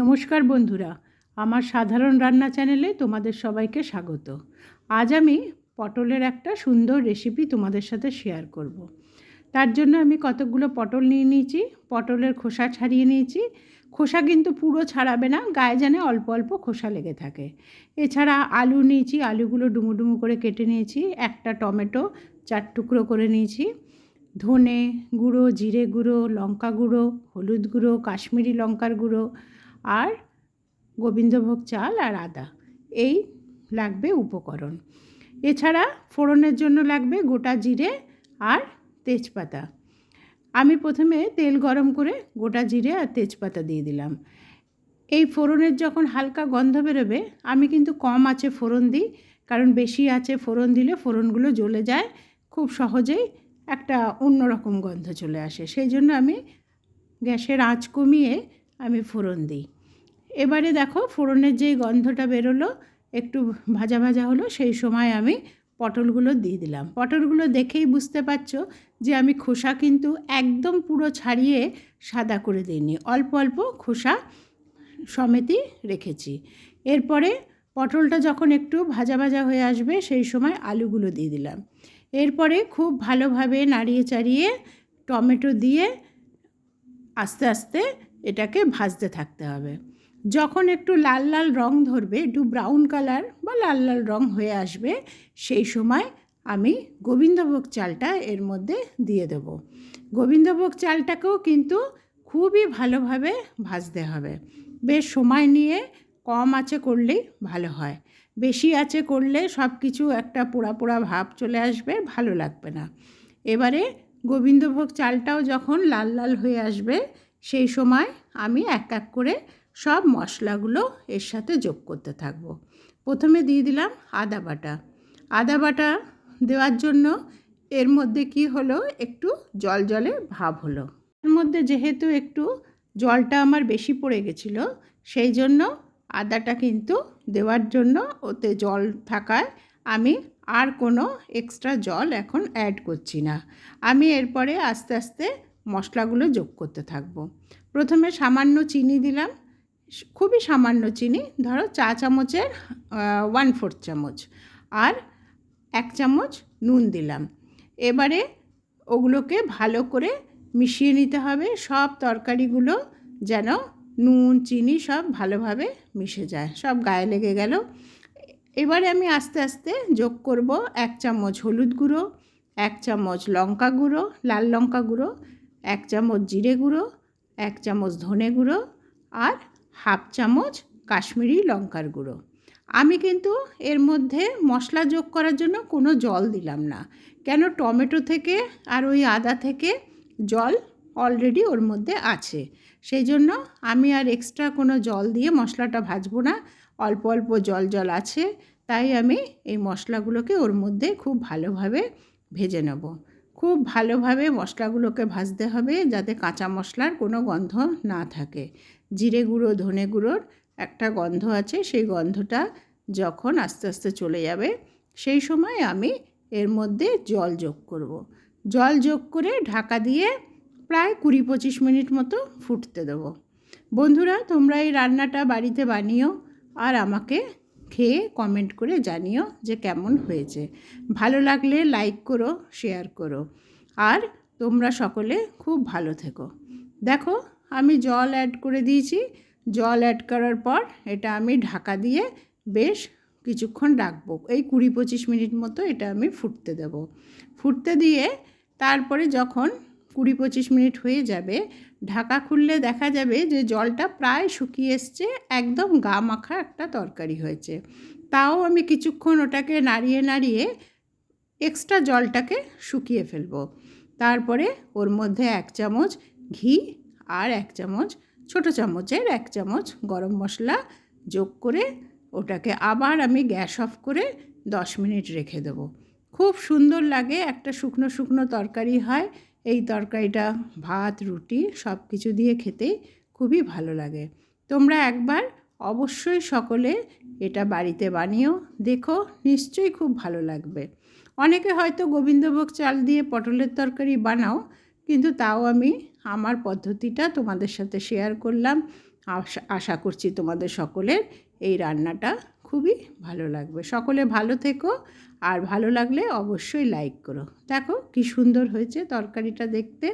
নমস্কার বন্ধুরা, আমার সাধারণ রান্না চ্যানেলে তোমাদের সবাইকে স্বাগত। আজ আমি পটলের একটা সুন্দর রেসিপি তোমাদের সাথে শেয়ার করব। তার জন্য আমি কতকগুলো পটল নিয়ে নিয়েছি, পটলের খোসা ছাড়িয়ে নিয়েছি। খোসা কিন্তু পুরো ছাড়াবে না, গায়ে জানে অল্প অল্প খোসা লেগে থাকে। এছাড়া আলু নিয়েছি, আলুগুলো ডুমু ডুমু করে কেটে নিয়েছি, একটা টমেটো চার টুকরো করে নিয়েছি। ধনে গুঁড়ো, জিরে গুঁড়ো, লঙ্কা গুঁড়ো, হলুদ গুঁড়ো, কাশ্মীরি লঙ্কার গুঁড়ো আর গোবিন্দভোগ চাল আর আদা। এই লাগবে উপকরণ। এছাড়া ফোড়নের জন্য লাগবে গোটা জিরে আর তেজপাতা। আমি প্রথমে তেল গরম করে গোটা জিরে আর তেজপাতা দিয়ে দিলাম। এই ফোড়নের যখন হালকা গন্ধ বেরোবে, আমি কিন্তু কম আছে ফোড়ন দিই, কারণ বেশি আছে ফোড়ন দিলে ফোড়নগুলো জ্বলে যায়, খুব সহজেই একটা অন্যরকম গন্ধ চলে আসে। সেই জন্য আমি গ্যাসের আঁচ কমিয়ে আমি ফোড়ন দিই। এবারে দেখো ফোড়নের যেই গন্ধটা বেরোলো, একটু ভাজা ভাজা হলো, সেই সময় আমি পটলগুলো দিয়ে দিলাম। পটলগুলো দেখেই বুঝতে পারছ যে আমি খোসা কিন্তু একদম পুরো ছাড়িয়ে সাদা করে দিইনি। অল্প অল্প খোসা সমেতই রেখেছি। এরপরে পটলটা যখন একটু ভাজা ভাজা হয়ে আসবে, সেই সময় আলুগুলো দিয়ে দিলাম। এরপরে খুব ভালোভাবে নাড়িয়ে চাড়িয়ে টমেটো দিয়ে আস্তে আস্তে এটাকে ভাজতে থাকতে হবে। যখন একটু লাল লাল রং ধরবে, একটু ব্রাউন কালার বা লাল লাল রং হয়ে আসবে, সেই সময় আমি গোবিন্দভোগ চালটা এর মধ্যে দিয়ে দেব। গোবিন্দভোগ চালটাকেও কিন্তু খুবই ভালোভাবে ভাজতে হবে। বেশ সময় নিয়ে কম আছে করলেই ভালো হয়। বেশি আছে করলে সব কিছু একটা পোড়া পোড়া ভাব চলে আসবে, ভালো লাগবে না। এবারে গোবিন্দভোগ চালটাও যখন লাল লাল হয়ে আসবে, সেই সময় আমি এক এক করে সব মশলাগুলো এর সাথে যোগ করতে থাকব। প্রথমে দিয়ে দিলাম আদা বাটা। আদা বাটা দেওয়ার জন্য এর মধ্যে কি হলো? একটু জল জলে ভাব হলো। এর মধ্যে যেহেতু একটু জলটা আমার বেশি পড়ে গেছিল, সেই জন্য আদাটা কিন্তু দেওয়ার জন্য ওতে জল থাকায় আমি আর কোনো এক্সট্রা জল এখন অ্যাড করছি না। আমি এরপরে আস্তে আস্তে মশলাগুলো যোগ করতে থাকব। প্রথমে সামান্য চিনি দিলাম। খুবই সামান্য চিনি, ধরো চা চামচের ওয়ান ফোর্থ চামচ আর এক চামচ নুন দিলাম। এবারে ওগুলোকে ভালো করে মিশিয়ে নিতে হবে, সব তরকারিগুলো যেন নুন, চিনি সব ভালোভাবে মিশে যায়, সব গায়ে লেগে গেল। এবারে আমি আস্তে আস্তে যোগ করব এক চামচ হলুদ গুঁড়ো, এক চামচ লঙ্কা গুঁড়ো, লাল লঙ্কা গুঁড়ো, এক চামচ জিরে গুঁড়ো, এক চামচ ধনে গুঁড়ো আর হাফ চামচ কাশ্মীরি লঙ্কার গুঁড়ো। আমি কিন্তু এর মধ্যে মশলা যোগ করার জন্য কোনো জল দিলাম না। কেন? টমেটো থেকে আর ওই আদা থেকে জল অলরেডি ওর মধ্যে আছে। সেই জন্য আমি আর এক্সট্রা কোনো জল দিয়ে মশলাটা ভাজবো না। অল্প অল্প জল জল আছে, তাই আমি এই মশলাগুলোকে ওর মধ্যে খুব ভালোভাবে ভেজে নেব। খুব ভালোভাবে মশলাগুলোকে ভাজতে হবে যাতে কাঁচা মশলার কোনো গন্ধ না থাকে। জিরে গুঁড়ো, ধনে গুঁড়োর একটা গন্ধ আছে, সেই গন্ধটা যখন আস্তে আস্তে চলে যাবে, সেই সময় আমি এর মধ্যে জল যোগ করব। জল যোগ করে ঢাকা দিয়ে প্রায় কুড়ি পঁচিশ মিনিট মতো ফুটতে দেবো। বন্ধুরা, তোমরা এই রান্নাটা বাড়িতে বানিও আর আমাকে খেয়ে কমেন্ট করে জানিও যে কেমন হয়েছে। ভালো লাগলে লাইক করো শেয়ার করো। আর তোমরা সকলে খুব ভালো থেকো। দেখো আমি জল অ্যাড করে দিয়েছি। জল অ্যাড করার পর এটা আমি ঢাকা দিয়ে বেশ কিছুক্ষণ রাখব। এই কুড়ি পঁচিশ মিনিট মতো এটা আমি ফুটতে দেব। ফুটতে দিয়ে তারপরে যখন কুড়ি পঁচিশ মিনিট হয়ে যাবে, ঢাকা খুললে দেখা যাবে যে জলটা প্রায় শুকিয়ে এসছে, একদম গা মাখা একটা তরকারি হয়েছে। তাও আমি কিছুক্ষণ ওটাকে নাড়িয়ে নাড়িয়ে এক্সট্রা জলটাকে শুকিয়ে ফেলব। তারপরে ওর মধ্যে এক চামচ ঘি আর এক চামচ, ছোটো চামচের এক চামচ গরম মশলা যোগ করে ওটাকে আবার আমি গ্যাস অফ করে দশ মিনিট রেখে দেবো। খুব সুন্দর লাগে, একটা শুকনো শুকনো তরকারি হয়। এই তরকারিটা, ভাত, রুটি সব কিছু দিয়ে খেতেই খুবই ভালো লাগে। তোমরা একবার অবশ্যই সকলে এটা বাড়িতে বানিও, দেখো, নিশ্চয়ই খুব ভালো লাগবে। অনেকে হয়তো গোবিন্দভোগ চাল দিয়ে পটলের তরকারি বানাও, কিন্তু তাও আমি আমার পদ্ধতিটা তোমাদের সাথে শেয়ার করলাম। আশা করছি তোমাদের সকলের এই রান্নাটা খুবই ভালো লাগবে। সকলে ভালো থেকো, আর ভালো লাগলে অবশ্যই লাইক করো। দেখো কি সুন্দর হয়েছে তরকারিটা দেখতে।